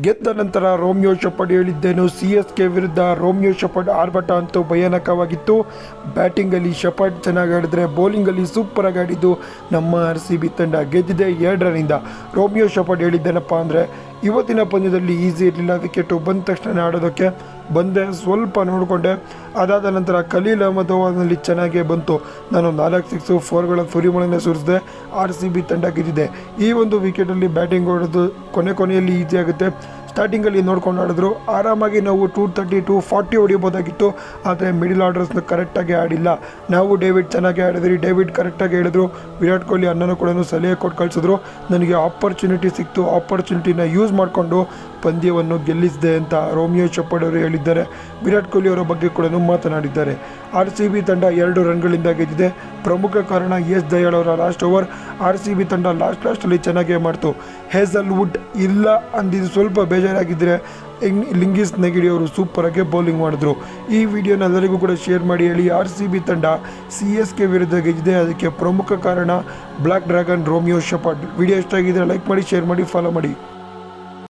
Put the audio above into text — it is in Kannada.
ಗೆದ್ದ ನಂತರ ರೋಮಿಯೋ ಶಪಡ್ ಹೇಳಿದ್ದೇನು? ಸಿ ಎಸ್ ಕೆ ವಿರುದ್ಧ ರೋಮಿಯೋ ಶಪಡ್ ಆರ್ಭಟ ಅಂತೂ ಭಯಾನಕವಾಗಿತ್ತು. ಬ್ಯಾಟಿಂಗಲ್ಲಿ ಶಪಡ್ ಚೆನ್ನಾಗಿ ಆಡಿದ್ರೆ ಬೌಲಿಂಗಲ್ಲಿ ಸೂಪರಾಗಿ ಆಡಿದ್ದು ನಮ್ಮ ಆರ್ ಸಿ ಬಿ ತಂಡ ಗೆದ್ದಿದೆ ಎರಡರಿಂದ. ರೋಮಿಯೋ ಶಪಡ್ ಹೇಳಿದ್ದೇನಪ್ಪ ಅಂದರೆ ಇವತ್ತಿನ ಪಂದ್ಯದಲ್ಲಿ ಈಸಿ ಇರಲಿಲ್ಲ. ವಿಕೆಟು ಬಂದ ತಕ್ಷಣ ಆಡೋದಕ್ಕೆ ಬಂದೆ. ಸ್ವಲ್ಪ ನೋಡಿಕೊಂಡೆ. ಅದಾದ ನಂತರ ಖಲೀಲ್ ಅಹಮದ್ ಓವರ್ನಲ್ಲಿ ಚೆನ್ನಾಗೇ ಬಂತು. ನಾನು ನಾಲ್ಕು ಸಿಕ್ಸು ಫೋರ್ಗಳ ಸುರಿಮಳೆನೇ ಸುರಿಸಿದೆ. ಆರ್ ಸಿ ಬಿ ತಂಡ ಗೆದ್ದಿದೆ. ಈ ಒಂದು ವಿಕೆಟಲ್ಲಿ ಬ್ಯಾಟಿಂಗ್ ಹೊಡೆದು ಕೊನೆ ಕೊನೆಯಲ್ಲಿ ಈಸಿ ಆಗುತ್ತೆ. ಸ್ಟಾರ್ಟಿಂಗಲ್ಲಿ ನೋಡ್ಕೊಂಡು ಆಡಿದ್ರು. ಆರಾಮಾಗಿ ನಾವು ಟೂ ತರ್ಟಿ ಟು ಫಾರ್ಟಿ ಹೊಡಿಬೋದಾಗಿತ್ತು ಆದರೆ ಮಿಡಿಲ್ ಆರ್ಡರ್ಸ್ನ ಕರೆಕ್ಟಾಗಿ ಆಡಿಲ್ಲ. ನಾವು ಡೇವಿಡ್ ಚೆನ್ನಾಗಿ ಆಡಿದ್ರಿ. ಡೇವಿಡ್ ಕರೆಕ್ಟಾಗಿ ಹೇಳಿದ್ರು. ವಿರಾಟ್ ಕೊಹ್ಲಿ ಅಣ್ಣನ ಕೂಡ ಸಲಹೆ ಕೊಟ್ಟು ಕಳಿಸಿದ್ರು. ನನಗೆ ಆಪರ್ಚುನಿಟಿ ಸಿಕ್ತು. ಆಪರ್ಚುನಿಟಿನ ಯೂಸ್ ಮಾಡಿಕೊಂಡು ಪಂದ್ಯವನ್ನು ಗೆಲ್ಲಿಸಿದೆ ಅಂತ ರೋಮಿಯೋ ಚಪ್ಪಡ್ ಅವರು ಹೇಳಿದ್ದಾರೆ. ವಿರಾಟ್ ಕೊಹ್ಲಿ ಅವರ ಬಗ್ಗೆ ಕೂಡ ಮಾತನಾಡಿದ್ದಾರೆ. ಆರ್ ಸಿ ಬಿ ತಂಡ ಎರಡು ರನ್ಗಳಿಂದ ಗೆದ್ದಿದೆ. ಪ್ರಮುಖ ಕಾರಣ ಎಸ್ ದಯಾಳ್ ಅವರ last over R C B ತಂಡ ಲಾಸ್ಟ್ ಲಾಸ್ಟಲ್ಲಿ ಚೆನ್ನಾಗೇ ಮಾಡ್ತು. ಹೇಸಲ್ವುಡ್ ಇಲ್ಲ ಅಂದಿದ್ದು ಸ್ವಲ್ಪ ಬೇಜಾರಾಗಿದ್ದರೆ ಲಿಂಗಿಸ್ ನೆಗಿಡಿ ಅವರು ಸೂಪರಾಗಿ ಬೌಲಿಂಗ್ ಮಾಡಿದ್ರು. ಈ ವಿಡಿಯೋನ ಎಲ್ಲರಿಗೂ ಕೂಡ ಶೇರ್ ಮಾಡಿ ಹೇಳಿ. ಆರ್ ಸಿ ಬಿ ತಂಡ ಸಿ ಎಸ್ ಕೆ ವಿರುದ್ಧ ಗೆದ್ದಿದೆ. ಅದಕ್ಕೆ ಪ್ರಮುಖ ಕಾರಣ black dragon Romeo Shepherd video ಇಷ್ಟ ಆಗಿದ್ರೆ ಲೈಕ್ ಮಾಡಿ ಶೇರ್ ಮಾಡಿ ಫಾಲೋ ಮಾಡಿ.